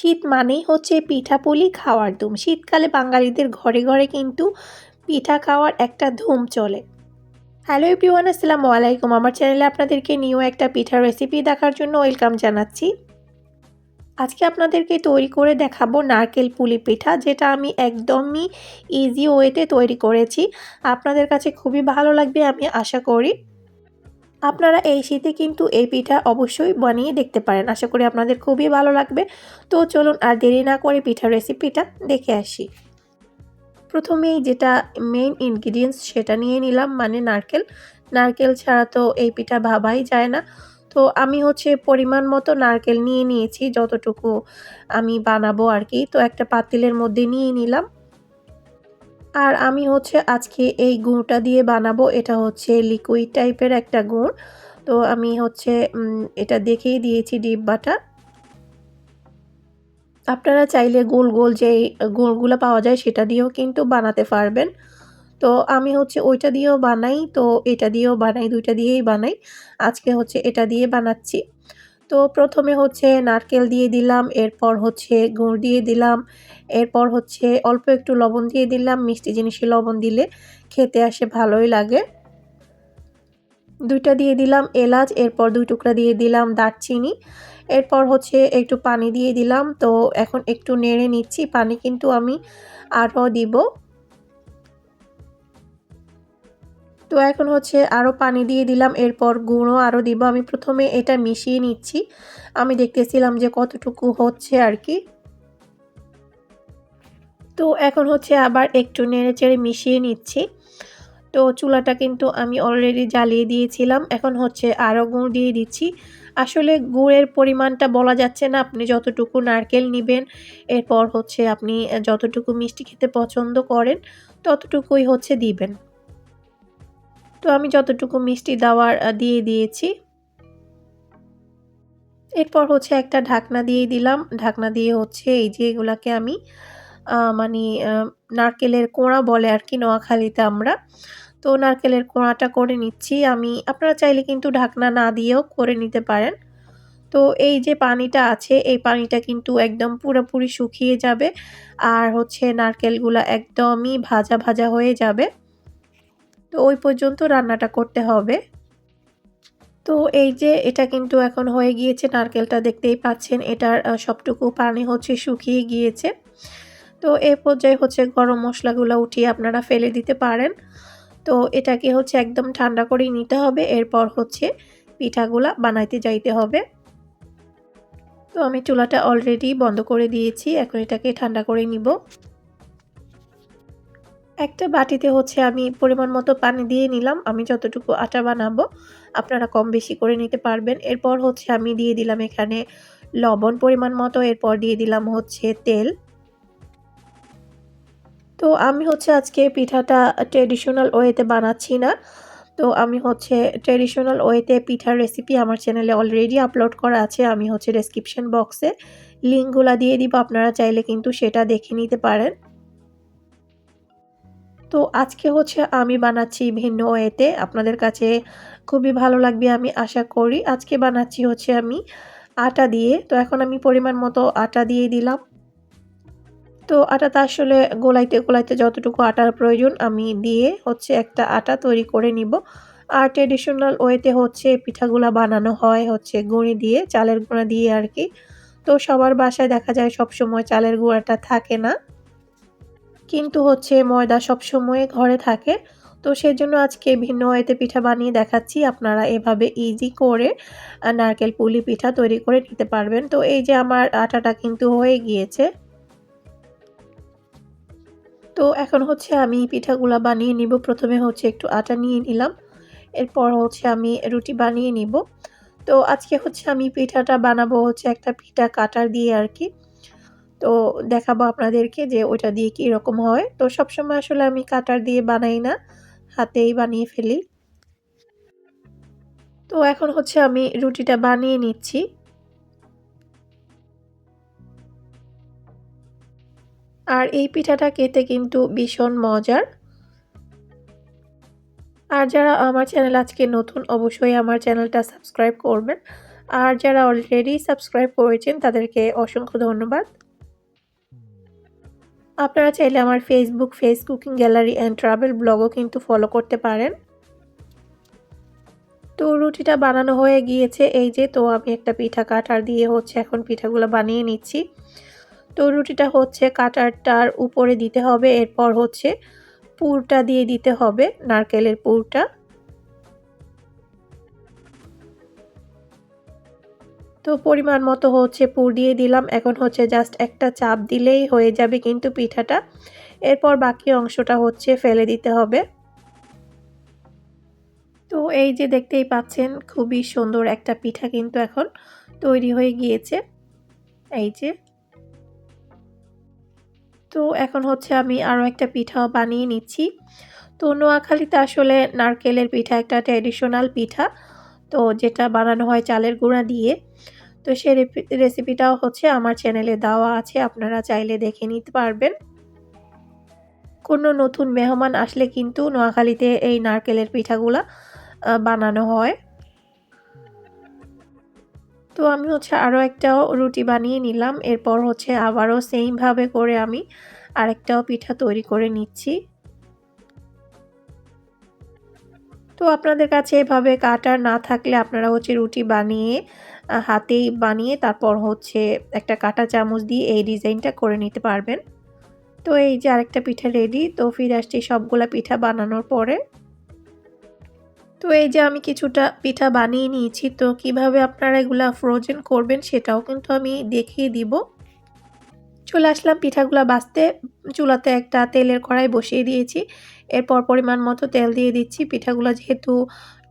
শীত মানেই হচ্ছে পিঠাপুলি খাওয়ার ধুম। শীতকালে বাঙালিদের ঘরে ঘরে কিন্তু পিঠা খাওয়ার একটা ধুম চলে। হ্যালো এভরিওয়ান আসসালামু আলাইকুম। আমার চ্যানেলে আপনাদেরকে নিউ একটা পিঠার রেসিপি দেখার জন্য ওয়েলকাম জানাচ্ছি। আজকে আপনাদেরকে তৈরি করে দেখাবো নারকেল পুলি পিঠা, যেটা আমি একদমই ইজি ওয়েতে তৈরি করেছি। আপনাদের কাছে খুবই ভালো লাগবে আমি আশা করি। আপনারা এই শীতে কিন্তু এই পিঠা অবশ্যই বানিয়ে দেখতে পারেন। আশা করি আপনাদের খুবই ভালো লাগবে। তো চলুন আর দেরি না করে পিঠার রেসিপিটা দেখে আসি। প্রথমেই যেটা মেইন ইনগ্রিডিয়েন্টস সেটা নিয়ে নিলাম মানে নারকেল। নারকেল ছাড়া তো এই পিঠা ভাবাই যায় না। তো আমি হচ্ছে পরিমাণ মতো নারকেল নিয়ে নিয়েছি, যতটুকু আমি বানাবো আর কি। তো একটা পাতিলের মধ্যে নিয়ে নিলাম। আর আমি হচ্ছে আজকে এই গুড়টা দিয়ে বানাবো। এটা হচ্ছে লিকুইড টাইপের একটা গুড়। তো আমি হচ্ছে এটা দেখেই দিয়েছি ডিব্বাটা আপনারা চাইলে গোল গোল যে গুড়গুলো পাওয়া যায় সেটা দিয়েও কিন্তু বানাতে পারবেন। তো আমি হচ্ছে ওইটা দিয়েও বানাই, তো এটা দিয়েও বানাই, দুইটা দিয়েই বানাই। আজকে হচ্ছে এটা দিয়ে বানাচ্ছি। তো প্রথমে হচ্ছে নারকেল দিয়ে দিলাম, এরপর হচ্ছে গুড় দিয়ে দিলাম, এরপর হচ্ছে অল্প একটু লবণ দিয়ে দিলাম, মিষ্টি জিনিসে লবণ দিলে খেতে আসে ভালোই লাগে। দুইটা দিয়ে দিলাম এলাচ, এরপর দুই টুকরা দিয়ে দিলাম দারচিনি, এরপর হচ্ছে একটু পানি দিয়ে দিলাম। তো এখন একটু নেড়ে নিচ্ছি, পানি কিন্তু আমি আরও দিব। তো এখন হচ্ছে আরও পানি দিয়ে দিলাম, এরপর গুঁড়ো আরও দিব। আমি প্রথমে এটা মিশিয়ে নিচ্ছি। আমি দেখতেছিলাম যে কতটুকু হচ্ছে আর কি। তো এখন হচ্ছে আবার একটু নেড়ে চেড়ে মিশিয়ে নিচ্ছি। তো চুলাটা কিন্তু আমি অলরেডি জ্বালিয়ে দিয়েছিলাম। এখন হচ্ছে আরও গুড় দিয়ে দিচ্ছি। আসলে গুড়ের পরিমাণটা বলা যাচ্ছে না, আপনি যতটুকু নারকেল নেবেন, এরপর হচ্ছে আপনি যতটুকু মিষ্টি খেতে পছন্দ করেন, ততটুকুই হচ্ছে দিবেন। তো আমি যতটুকু মিষ্টি দেওয়ার দিয়ে দিয়েছি। এরপর হচ্ছে একটা ঢাকনা দিয়ে দিলাম। ঢাকনা দিয়ে হচ্ছে এই যে এগুলাকে আমি মানে নারকেলের কোঁড়া বলে আর কি নোয়াখালীতে আমরা। তো নারকেলের কোঁড়াটা করে নিচ্ছি। আমি, আপনারা চাইলে কিন্তু ঢাকনা না দিয়েও করে নিতে পারেন। তো এই যে পানিটা আছে, এই পানিটা কিন্তু একদম পুরোপুরি শুকিয়ে যাবে। আর হচ্ছে নারকেলগুলো একদমই ভাজা ভাজা হয়ে যাবে। তো ওই পর্যন্ত রান্নাটা করতে হবে। তো এই যে এটা কিন্তু এখন হয়ে গিয়েছে, নারকেলটা দেখতেই পাচ্ছেন, এটার সবটুকু পানি হচ্ছে শুকিয়ে গিয়েছে। তো এই পর্যায়ে হচ্ছে গরম মশলাগুলো উঠিয়ে আপনারা ফেলে দিতে পারেন। তো এটাকে হচ্ছে একদম ঠান্ডা করে নিতে হবে, এরপর হচ্ছে পিঠাগুলা বানাইতে যাইতে হবে। তো আমি চুলাটা অলরেডি বন্ধ করে দিয়েছি, এখন এটাকে ঠান্ডা করে নিব। একটা বাটিতে হচ্ছে আমি পরিমাণ মতো পানি দিয়ে নিলাম। আমি যতটুকু আটা বানাবো, আপনারা কম বেশি করে নিতে পারবেন। এরপর হচ্ছে আমি দিয়ে দিলাম এখানে লবণ পরিমাণ মতো, এরপর দিয়ে দিলাম হচ্ছে তেল। তো আমি হচ্ছে আজকে পিঠাটা ট্রেডিশনাল ওয়েতে বানাচ্ছি না। তো আমি হচ্ছে ট্রেডিশনাল ওয়েতে পিঠার রেসিপি আমার চ্যানেলে অলরেডি আপলোড করা আছে। আমি হচ্ছে ডেসক্রিপশন বক্সে লিঙ্কগুলো দিয়ে দিব, আপনারা চাইলে কিন্তু সেটা দেখে নিতে পারেন। তো আজকে হচ্ছে আমি বানাচ্ছি ভিন্ন ওয়েতে। আপনাদের কাছে খুবই ভালো লাগবে আমি আশা করি। আজকে বানাচ্ছি হচ্ছে আমি আটা দিয়ে। তো এখন আমি পরিমাণ মতো আটা দিয়ে দিলাম। তো আটাটা আসলে গোলাইতে গোলাইতে যতটুকু আটার প্রয়োজন আমি দিয়ে হচ্ছে একটা আটা তৈরি করে নিব। আর ট্রেডিশনাল ওয়েতে হচ্ছে পিঠাগুলা বানানো হয় হচ্ছে গুঁড়ি দিয়ে, চালের গুঁড়া দিয়ে আর কি। তো সবার বাসায় দেখা যায় সব সময় চালের গুঁড়াটা থাকে না। কিন্তু হচ্ছে ময়দা সবসময় ঘরে থাকে। তো সেই জন্য আজকে ভিন্ন ওয়েতে পিঠা বানিয়ে দেখাচ্ছি। আপনারা এভাবে ইজি করে নারকেল পুলি পিঠা তৈরি করে নিতে পারবেন। তো এই যে আমার আটাটা কিন্তু হয়ে গিয়েছে। তো এখন হচ্ছে আমি পিঠাগুলা বানিয়ে নিব। প্রথমে হচ্ছে একটু আটা নিয়ে নিলাম। এরপর হচ্ছে আমি রুটি বানিয়ে নিব। তো আজকে হচ্ছে আমি পিঠাটা বানাবো হচ্ছে একটা পিঠা কাটার দিয়ে আর কি। তো দেখাবো আপনাদেরকে যে ওইটা দিয়ে কী রকম হয়। তো সবসময় আসলে আমি কাটার দিয়ে বানাই না, হাতেই বানিয়ে ফেলি। তো এখন হচ্ছে আমি রুটিটা বানিয়ে নিচ্ছি। আর এই পিঠাটা খেতে কিন্তু ভীষণ মজার। আর যারা আমার চ্যানেল আজকে নতুন, অবশ্যই আমার চ্যানেলটা সাবস্ক্রাইব করবেন। আর যারা অলরেডি সাবস্ক্রাইব করেছেন, তাদেরকে অসংখ্য ধন্যবাদ। আপনারা চাইলে আমার Facebook face cooking gallery and travel ব্লগও কিন্তু ফলো করতে পারেন। তো রুটিটা বানানো হয়ে গিয়েছে এই যে, তো আমি একটা পিঠা কাটার দিয়ে হচ্ছে এখন পিঠাগুলো বানিয়ে নিচ্ছি। তো রুটিটা হচ্ছে কাটারটার উপরে দিতে হবে, এরপর হচ্ছে পুরটা দিয়ে দিতে হবে, নারকেলের পুরটা। তো পরিমাণ মতো হচ্ছে পুর দিয়ে দিলাম। এখন হচ্ছে জাস্ট একটা চাপ দিলেই হয়ে যাবে কিন্তু পিঠাটা। এরপর বাকি অংশটা হচ্ছে ফেলে দিতে হবে। তো এই যে দেখতেই পাচ্ছেন, খুবই সুন্দর একটা পিঠা কিন্তু এখন তৈরি হয়ে গিয়েছে। এই যে। তো এখন হচ্ছে আমি আরও একটা পিঠাও বানিয়ে নিচ্ছি। তো নোয়াখালীতে আসলে নারকেলের পিঠা একটা ট্র্যাডিশনাল পিঠা। তো যেটা বানানো হয় চালের গুঁড়া দিয়ে। তো সে রেসিপিটাও হচ্ছে আমার চ্যানেলে দেওয়া আছে, আপনারা চাইলে দেখে নিতে পারবেন। কোনো নতুন মেহমান আসলে কিন্তু নোয়াখালীতে এই নারকেলের পিঠাগুলা বানানো হয়। তো আমি হচ্ছে আরও একটা রুটি বানিয়ে নিলাম, এরপর হচ্ছে আবারও সেমভাবে করে আমি আরেকটাও পিঠা তৈরি করে নিচ্ছি। তো আপনাদের কাছে এভাবে কাটার না থাকলে আপনারা হচ্ছে রুটি বানিয়ে হাতেই বানিয়ে তারপর হচ্ছে একটা কাটা চামচ দিয়ে এই ডিজাইনটা করে নিতে পারবেন। তো এই যে আরেকটা পিঠা রেডি তো ফিরে আসছি সবগুলা পিঠা বানানোর পরে। তো এই যে আমি কিছুটা পিঠা বানিয়ে নিয়েছি, তো কীভাবে আপনারা এগুলা ফ্রোজেন করবেন সেটাও কিন্তু আমি দেখিয়ে দিব। চলে আসলাম পিঠাগুলা বাঁচতে চুলাতে একটা তেলের কড়াই বসিয়ে দিয়েছি। এরপর পরিমাণ মতো তেল দিয়ে দিচ্ছি। পিঠাগুলো যেহেতু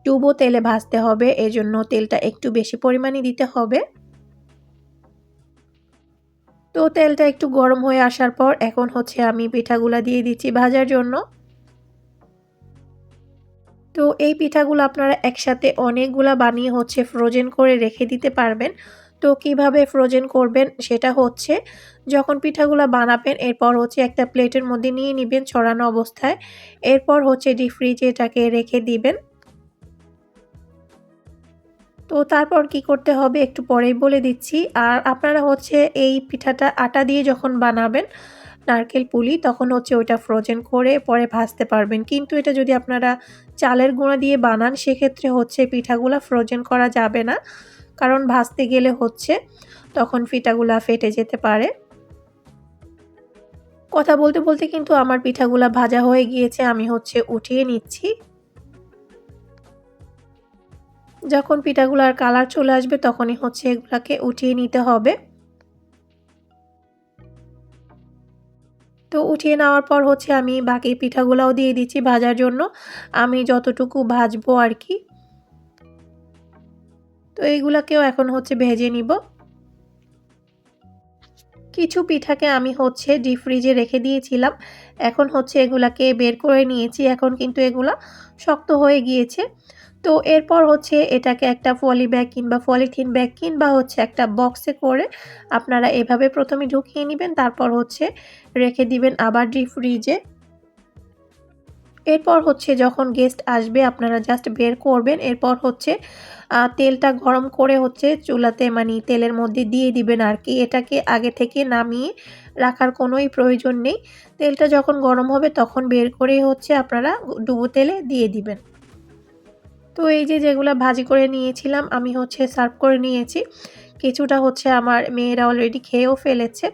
ডুবো তেলে ভাজতে হবে, এজন্য তেলটা একটু বেশি পরিমাণে দিতে হবে। তো তেলটা একটু গরম হয়ে আসার পর এখন হচ্ছে আমি পিঠাগুলা দিয়ে দিচ্ছি ভাজার জন্য। তো এই পিঠাগুলো আপনারা একসাথে অনেকগুলা বানিয়ে হচ্ছে ফ্রোজেন করে রেখে দিতে পারবেন। তো কীভাবে ফ্রোজেন করবেন সেটা হচ্ছে যখন পিঠাগুলো বানাবেন, এরপর হচ্ছে একটা প্লেটের মধ্যে নিয়ে নেবেন ছড়ানো অবস্থায়। এরপর হচ্ছে ডিপ ফ্রিজে এটাকে রেখে দিবেন। তো তারপর কি করতে হবে একটু পরেই বলে দিচ্ছি। আর আপনারা হচ্ছে এই পিঠাটা আটা দিয়ে যখন বানাবেন, নারকেল পুলি, তখন হচ্ছে ওইটা ফ্রোজেন করে পরে ভাজতে পারবেন। কিন্তু এটা যদি আপনারা চালের গুঁড়া দিয়ে বানান, সেক্ষেত্রে হচ্ছে পিঠাগুলা ফ্রোজেন করা যাবে না। কারণ ভাজতে গেলে হচ্ছে তখন পিঠাগুলা ফেটে যেতে পারে। কথা বলতে বলতে কিন্তু আমার পিঠাগুলা ভাজা হয়ে গিয়েছে, আমি হচ্ছে উঠিয়ে নিচ্ছি। যখন পিঠাগুলার কালার চলে আসবে তখনই হচ্ছে এগুলাকে উঠিয়ে নিতে হবে। তো উঠিয়ে নেওয়ার পর হচ্ছে আমি বাকি পিঠাগুলাও দিয়ে দিচ্ছি ভাজার জন্য। আমি যতটুকু ভাজবো আর কি তো এইগুলাকেও এখন হচ্ছে ভেজে নিব। কিছু পিঠাকে আমি হচ্ছে ডিপ ফ্রিজে রেখে দিয়েছিলাম। এখন হচ্ছে এগুলাকে বের করে নিয়েছি। এখন কিন্তু এগুলা শক্ত হয়ে গিয়েছে। তো এরপর হচ্ছে এটাকে একটা ফলি ব্যাগ কিংবা পলিথিন ব্যাগ কিংবা হচ্ছে একটা বক্সে করে আপনারা এভাবে প্রথমে ঢুকিয়ে নেবেন, তারপর হচ্ছে রেখে দিবেন আবার ডিপ ফ্রিজে এরপর হচ্ছে যখন গেস্ট আসবে, আপনারা জাস্ট বের করবেন। এরপর হচ্ছে তেলটা গরম করে হচ্ছে চুলাতে মানে তেলের মধ্যে দিয়ে দিবেন আর কি। এটাকে আগে থেকে নামিয়ে রাখার কোনোই প্রয়োজন নেই। তেলটা যখন গরম হবে, তখন বের করে হচ্ছে আপনারা ডুবো তেলে দিয়ে দিবেন। তো এই যে যেগুলো ভাজি করে নিয়েছিলাম, আমি হচ্ছে সার্ভ করে নিয়েছি। কিছুটা হচ্ছে আমার মেয়েরা অলরেডি খেয়েও ফেলেছে।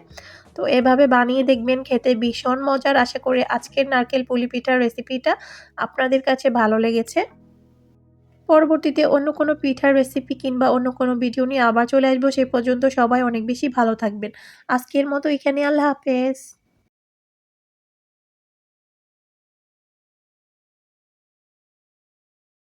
তো এভাবে বানিয়ে দেখবেন খেতে ভীষণ মজার। আশা করে আজকের নারকেল পুলি পিঠার রেসিপিটা আপনাদের কাছে ভালো লেগেছে। পরবর্তীতে অন্য কোনো পিঠার রেসিপি কিংবা অন্য কোনো ভিডিও নিয়ে আবার চলে আসব। সে পর্যন্ত সবাই অনেক বেশি ভালো থাকবেন। আজকের মতো এখানে আল্লাহ হাফেজ।